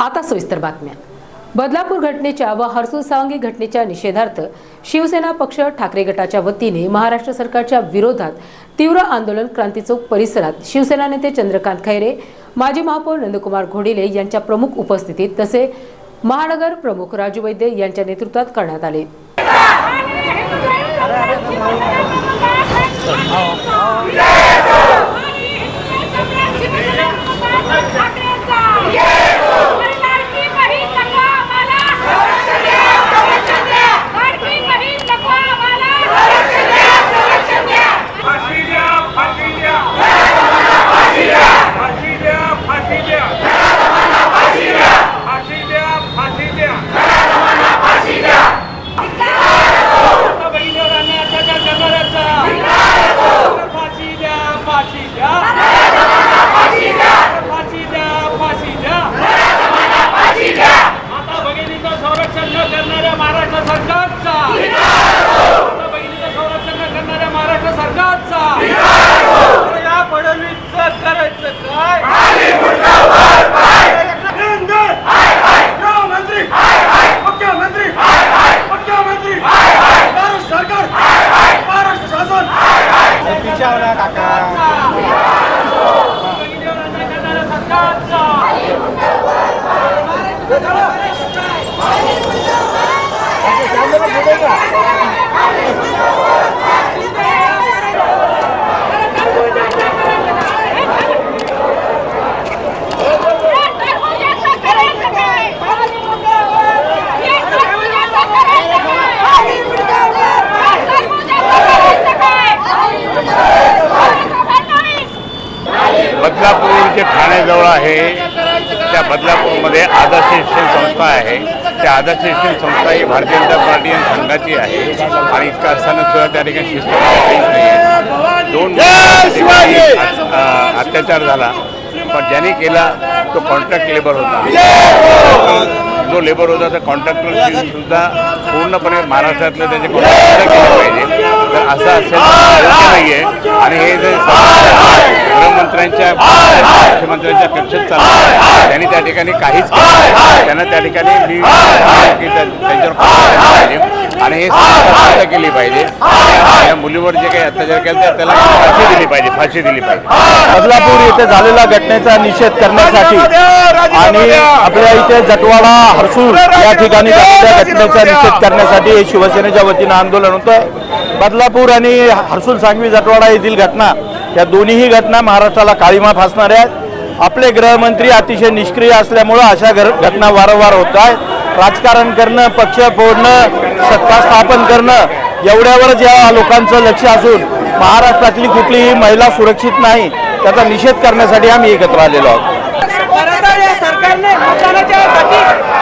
आता सविस्तर बातम्या बदलापूर घटनेच्या व हर्सुल सावंगी घटनेच्या निषेधार्थ शिवसेना पक्ष ठाकरे गटाच्या वतीने महाराष्ट्र सरकारच्या विरोधात तीव्र आंदोलन क्रांती चौक परिसरात शिवसेना नेते चंद्रकांत खैरे माजी महापौर नंदकुमार घोडिले यांच्या प्रमुख उपस्थितीत तसे महानगर प्रमुख राजू वैद्य यांच्या नेतृत्वात करण्यात आले फाशी द्या फाशी द्या फाशी द्या फाशी द्या फाशी द्या फाशी द्या फाशी द्या आता बहिणीवर अन्याय अत्याचार करणाऱ्यांचा फाशी द्या फाशी द्या फाशी द्या फाशी द्या आता भगिनीचं संरक्षण न करणाऱ्या महाराष्ट्र सरकारचा आता बहिणीचं संरक्षण न करणाऱ्या महाराष्ट्र सरकारचा तर या फडणवीसचं करायचं काय गृहमंत्री मुख्यमंत्री मुख्यमंत्री महाराष्ट्र सरकार महाराष्ट्र शासन बहिणीवर अन्याय करणाऱ्या सरकारचा बदलापूर जे ठाण्याजवळ आहे. त्या बदलापूरमध्ये आदर्श शिक्षण संस्था आहे. त्या आदर्श शिक्षण संस्था ही भारतीय जनता पार्टी आणि संघाची आहे. आणि इतका असताना सुद्धा त्या ठिकाणी शिस्त काहीच नाही आहे. दोन अत्याचार झाला. पण ज्यांनी केला तो कॉन्ट्रॅक्ट लेबर होता. जो लेबर होता त्या कॉन्ट्रॅक्टर सुद्धा पूर्णपणे महाराष्ट्रातलं त्याचे कॉन्ट्रॅक्ट केलं पाहिजे. तर असं असेल नाही आहे आणि हे जे गृहमंत्र्यांच्या मुख्यमंत्र्यांच्या कक्षेत चाललं. आहे, त्यांनी त्या ठिकाणी काहीच. त्यांना त्या ठिकाणी मी त्यांच्यावर आणि हे सरकार केली पाहिजे. आणि या मुलीवर जे काही अत्याचार केला त्या- त्याला फाशी दिली पाहिजे फाशी दिली पाहिजे. बदलापूर येथे झालेल्या घटनेचा निषेध करण्यासाठी आणि आपल्या इथे जटवाडा हरसूळ या ठिकाणी झालेल्या घटनेचा निषेध करण्यासाठी हे शिवसेनेच्या वतीनं आंदोलन होतं. बदलापूर आणि हरसूल सांगवी जटवाडा येथील घटना या दोन्हीही घटना महाराष्ट्राला काळीमा फासणाऱ्या आहेत. आपले गृहमंत्री अतिशय निष्क्रिय असल्यामुळं अशा घर घटना वारंवार होत आहेत राजकारण करणं पक्ष फोडणं सत्ता स्थापन करणं एवढ्यावरच या लोकांचं लक्ष असून महाराष्ट्रातली कुठलीही महिला सुरक्षित नाही. त्याचा निषेध करण्यासाठी आम्ही एकत्र आलेलो आहोत. सरकारने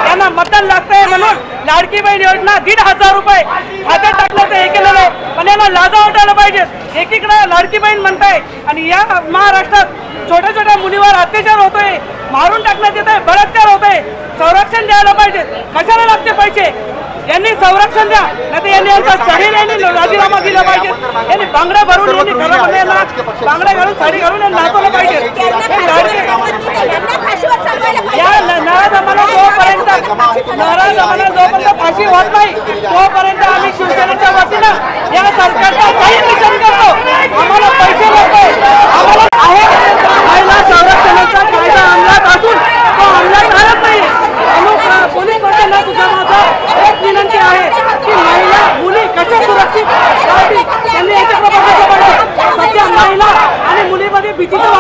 त्यांना मतदान लागतंय म्हणून लाडकी बहीण योजना दीड हजार रुपये खात्यात टाकल्याचं हे केलेलं आहे. पण यांना लाजा वाटायला पाहिजे एकीकडे लाडकी बहीण म्हणताय आणि या महाराष्ट्रात छोट्या छोट्या मुलीवर अत्याचार होतोय मारून टाकण्यात येत आहे बलात्कार होतोय. संरक्षण द्यायला पाहिजे. कशाला लागते पैसे? यांनी संरक्षण द्या. नाही तर यांनी यांचा जाहीर यांनी राजीनामा दिला पाहिजे. यांनी बांगड्या भरून यांनी घरामध्ये यांना बांगड्या घालून साडी घालून यांना नाचवलं पाहिजे. या नराधमाला जोपर्यंत नराधमाला जोपर्यंत फाशी होत नाही तोपर्यंत आम्ही शिवसेनेच्या वतीनं या सरकारचा जाहीर 啊！